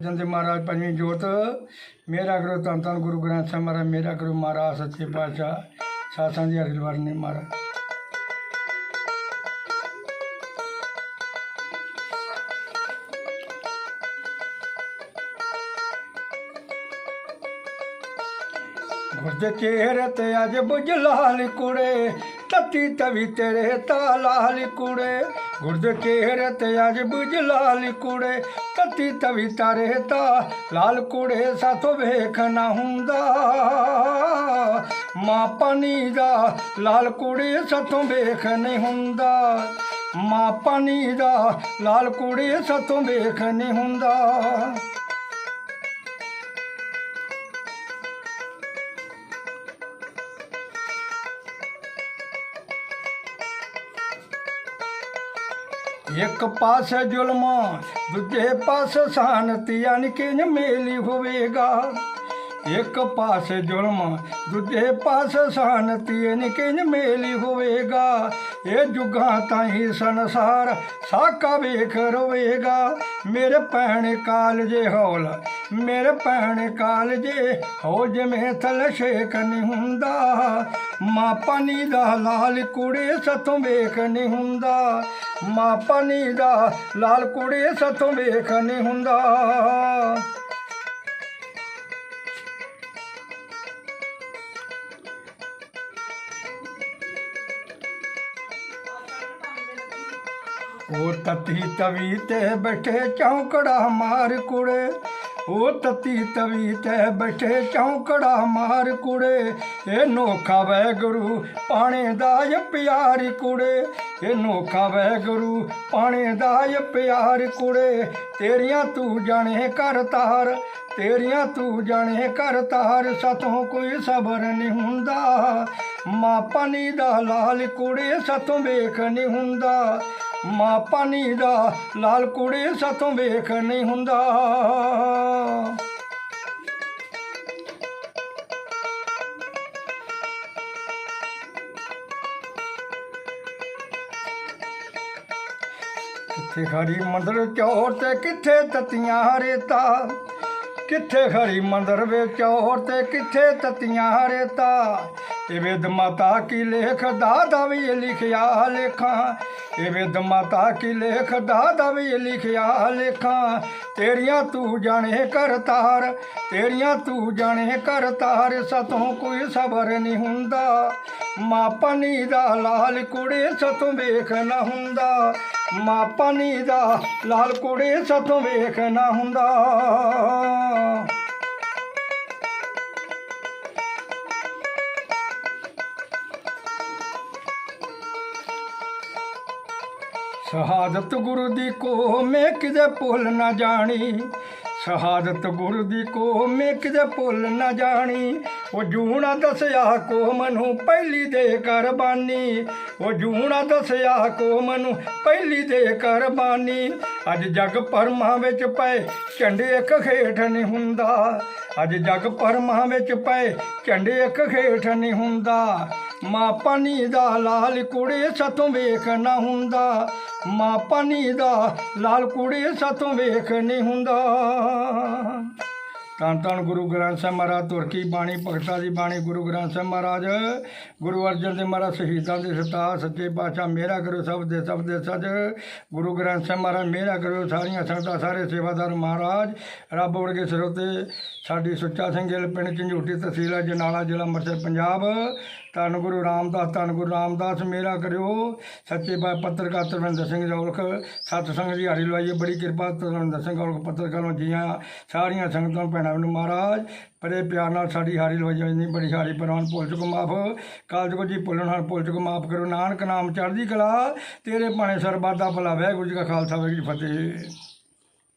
ਜੰਦੇ ਮਹਾਰਾਜ ਪੰਜਵੀਂ ਜੋਤ, ਮੇਰਾ ਗੁਰੂ ਧੰਨ ਧੰਨ ਗੁਰੂ ਗ੍ਰੰਥ ਸਾਹਿਬ ਮਹਾਰਾਜ, ਮੇਰਾ ਗੁਰੂ ਮਹਾਰਾਜ, ਸੱਚੇ ਪਾਤਸ਼ਾਹ, ਸਾਸਾਂ ਦੀ ਹਰਿਲਵਾਰ ਨੇ ਮਹਾਰਾਜ। ਗੁਰਦੇ ਚਿਹਰੇ ਤੇ ਅੱਜ ਬੁਝ ਲਾਲ ਕੁੜੇ ਤਤੀ ਤਵੀ ਤੇਰੇ ਤਾ ਲਾਲ ਕੁੜੇ। ਗੁਰਦੇ ਚਿਹਰੇ ਤੇ ਅੱਜ ਬੁਝ ਲਾਲ ਕੁੜੇ। ਤਤੀ ਤਵੀ ਤਾਰੇ ਤਾ ਲਾਲ ਕੁੜੇ, ਸਾਥੋਂ ਵੇਖ ਨਾ ਹੁੰਦਾ। ਮਾਂ ਪਾਣੀ ਦਾ ਲਾਲ ਕੁੜੇ, ਸਾਥੋਂ ਵੇਖ ਨਹੀਂ ਹੁੰਦਾ। ਮਾਂ ਪਾਣੀ ਦਾ ਲਾਲ ਕੁੜੇ, ਸਾਥੋਂ ਵੇਖ ਨਹੀਂ ਹੁੰਦਾ। ਇੱਕ ਪਾਸੇ ਜ਼ੁਲਮ ਦੂਜੇ ਪਾਸੇ ਸਾਨਤੀ ਯਾਨੀ ਕਿ ਮੇਲੀ ਹੋਵੇਗਾ। ਇੱਕ ਪਾਸੇ ਜ਼ੁਲਮ, ਦੂਜੇ ਪਾਸੇ ਸਾਨਤੀ ਯਾਨੀ ਕਿ ਮੇਲੀ ਹੋਵੇਗਾ। ਇਹ ਜੁਗਾਂ ਤਾਹੀਂ ਸੰਸਾਰ ਸਾਕਾ ਵੇਖ ਰੋਵੇਗਾ। ਮੇਰੇ ਭੈਣ ਕਾਲਜੇ ਹੌਲ, ਮੇਰੇ ਭੈਣ ਕਾਲਜੇ ਹੋ ਜਿਵੇਂ ਥਲ ਸ਼ੇਕ ਨਹੀਂ ਹੁੰਦਾ। ਮਾਂ ਪਾਣੀ ਦਾ ਲਾਲ ਕੁੜੇ ਸਤੋਂ ਵੇਖ ਨਹੀਂ ਹੁੰਦਾ। ਮਾਂ ਪਾਣੀ ਦਾ ਲਾਲ ਕੁੜੇ ਸਤੋਂ ਵੇਖ ਨਹੀਂ ਹੁੰਦਾ। ਉਹ ਤਤੀ ਤਵੀ ਤੇ ਬੈਠੇ ਚੌਂਕੜਾ ਮਾਰ ਕੁੜੇ। ਉਹ ਤਤੀ ਤਵੀ ਤੇ ਬੈਠੇ ਚੌਂਕੜਾ ਮਾਰ ਕੁੜੇ। ਇਹ ਨੋਖਾ ਵੈ ਗੁਰੂ ਪਾਣੇ ਦਾ ਏ ਪਿਆਰ ਕੁੜੇ। ਇਹ ਨੋਖਾ ਵੈ ਗੁਰੂ ਪਾਣੇ ਦਾ ਏ ਪਿਆਰ ਕੁੜੇ। ਤੇਰੀਆਂ ਤੂੰ ਜਾਣੇ ਕਰ ਤਾਰ, ਤੇਰੀਆਂ ਤੂੰ ਜਾਣੇ ਕਰ ਤਾਰ। ਸਤੋਂ ਕੋਈ ਸਬਰ ਨਹੀਂ ਹੁੰਦਾ। ਮਾਂ ਪਾਣੀ ਦਾ ਲਾਲ ਕੁੜੇ, ਸਤੋਂ ਵੇਖ ਨਹੀਂ ਹੁੰਦਾ। ਮਾਂ ਪਾਣੀ ਦਾ, ਲਾਲ ਕੁੜੇ ਸਤੋਂ ਵੇਖ ਨਹੀਂ ਹੁੰਦਾ। ਕਿੱਥੇ ਖਰੀ ਮੰਦਰ ਚੋਰ ਤੇ ਕਿੱਥੇ ਤਤੀਆਂ ਰੇਤਾ? ਕਿੱਥੇ ਖਰੀ ਮੰਦਰ ਵਿੱਚ ਚੌਰ ਤੇ ਕਿੱਥੇ ਤਤੀਆਂ ਰੇਤਾ? ਇਹ ਵਿਦ ਮਾਤਾ ਕੀ ਲੇਖ ਦਾਦਾ ਵੀ ਲਿਖਿਆ ਲੇਖਾਂ। ਇਹ ਵਿਦ ਮਾਤਾ ਕੀ ਲੇਖ ਦਾਦਾ ਵੀ ਲਿਖਿਆ ਲੇਖਾਂ। ਤੇਰੀਆਂ ਤੂੰ ਜਾਣੇ ਕਰ ਤਾਰ, ਤੇਰੀਆਂ ਤੂੰ ਜਾਣੇ ਕਰ ਤਾਰ, ਸਤੋਂ ਕੋਈ ਸਬਰ ਨਹੀਂ ਹੁੰਦਾ। ਮਾਂ ਪਾਣੀ ਦਾ ਲਾਲ ਕੁੜੇ ਸਤੋਂ ਵੇਖ ਨਾ ਹੁੰਦਾ। ਮਾਂ ਪਾਣੀ ਦਾ ਲਾਲ ਕੁੜੇ ਸਤੋਂ ਵੇਖ ਨਾ ਹੁੰਦਾ। ਸ਼ਹਾਦਤ ਗੁਰੂ ਦੀ ਕੋ ਮੈਂ ਕਿਤੇ ਭੁੱਲ ਨਾ ਜਾਣੀ। ਸ਼ਹਾਦਤ ਗੁਰੂ ਦੀ ਕੋ ਮੈਂ ਕਿਤੇ ਭੁੱਲ ਨਾ ਜਾਣੀ। ਉਹ ਜੂਣਾ ਦੱਸਿਆ ਕੋ ਮਨੂੰ ਪਹਿਲੀ ਦੇ ਕੁਰਬਾਨੀ। ਉਹ ਜੂਣਾ ਦੱਸਿਆ ਕੋ ਮਨੂੰ ਪਹਿਲੀ ਦੇ ਕੁਰਬਾਨੀ। ਅੱਜ ਜਗ ਪਰਮਾ ਵਿੱਚ ਪਏ ਝੰਡੇ ਇੱਕ ਖੇਠ ਨਹੀਂ ਹੁੰਦਾ। ਅੱਜ ਜਗ ਪਰਮਾ ਵਿੱਚ ਪਏ ਝੰਡੇ ਇੱਕ ਖੇਠ ਨਹੀਂ ਹੁੰਦਾ। ਮਾਂ ਪਾਣੀ ਦਾ ਲਾਲ ਕੁੜੇ ਸਤੋਂ ਵੇਖ ਨਾ ਹੁੰਦਾ। ਮਾਂ ਪਾਣੀ ਦਾ ਲਾਲ ਕੁੜੇ ਸਤੋਂ ਵੇਖ ਨਹੀਂ ਹੁੰਦਾ। ਧੰਨ ਧੰਨ ਗੁਰੂ ਗ੍ਰੰਥ ਸਾਹਿਬ ਮਹਾਰਾਜ, ਤੁਰਕੀ ਬਾਣੀ, ਭਗਤਾਂ ਦੀ ਬਾਣੀ, ਗੁਰੂ ਗ੍ਰੰਥ ਸਾਹਿਬ ਮਹਾਰਾਜ, ਗੁਰੂ ਅਰਜਨ ਦੇਵ ਮਹਾਰਾਜ, ਸ਼ਹੀਦਾਂ ਦੇ ਸਰਤਾਜ, ਸੱਚੇ ਪਾਤਸ਼ਾਹ, ਮੇਰਾ ਕਰੋ ਸਭ ਦੇ ਸਭ ਦੇ ਸੱਚ। ਗੁਰੂ ਗ੍ਰੰਥ ਸਾਹਿਬ ਮਹਾਰਾਜ, ਮੇਰਾ ਕਰੋ ਸਾਰੀਆਂ ਸੰਗਤਾਂ, ਸਾਰੇ ਸੇਵਾਦਾਰ ਮਹਾਰਾਜ। ਰੱਬ ਵਰਗੇ ਸਰੋਤੇ ਸਾਡੀ ਸੁੱਚਾ ਸਿੰਘ ਗਿੱਲ ਪਿੰਡ ਝੰਜੂਟੀ ਤਹਿਸੀਲ ਹੈ, ਜਨਾਲਾ ਜ਼ਿਲ੍ਹਾ ਅੰਮ੍ਰਿਤਸਰ, ਪੰਜਾਬ। ਧੰਨ ਗੁਰੂ ਰਾਮਦਾਸ, ਧੰਨ ਗੁਰੂ ਰਾਮਦਾਸ, ਮੇਰਾ ਕਰਿਓ। ਸੱਚੇ ਪਾ, ਪੱਤਰਕਾਰ ਤਰਵਿੰਦਰ ਸਿੰਘ ਜੌਲਖ ਸਤ ਸੰਗ ਦੀ ਹਾਰੀ ਲਵਾਈਏ, ਬੜੀ ਕਿਰਪਾ ਤਰਵਿੰਦਰ ਸਿੰਘ ਜੌਲਖ ਪੱਤਰਕਾਰ ਨੂੰ ਜੀਆਂ, ਸਾਰੀਆਂ ਸੰਗਤਾਂ ਭੈਣਾਂ ਨੂੰ ਮਹਾਰਾਜ। ਬੜੇ ਪਿਆਰ ਨਾਲ ਸਾਡੀ ਹਾਰੀ ਲਵਾਈ ਨਹੀਂ ਬੜੀ ਹਾਰੀ ਪਰਵਾਨ ਭੁੱਲ ਚੁੱਕ ਮਾਫ। ਕਾਲ ਜੀ, ਭੁੱਲਣ ਨਾਲ ਭੁੱਲ ਚੁੱਕ ਮਾਫ ਕਰੋ। ਨਾਨਕ ਨਾਮ ਚੜ੍ਹਦੀ ਕਲਾ, ਤੇਰੇ ਭਾਣੇ ਸਰਬੱਤ ਦਾ ਭਲਾ। ਵਾਹਿਗੁਰੂ ਜੀ ਕਾ ਖਾਲਸਾ, ਵਾਹਿਗੁਰੂ ਜੀ ਫਤਿਹ।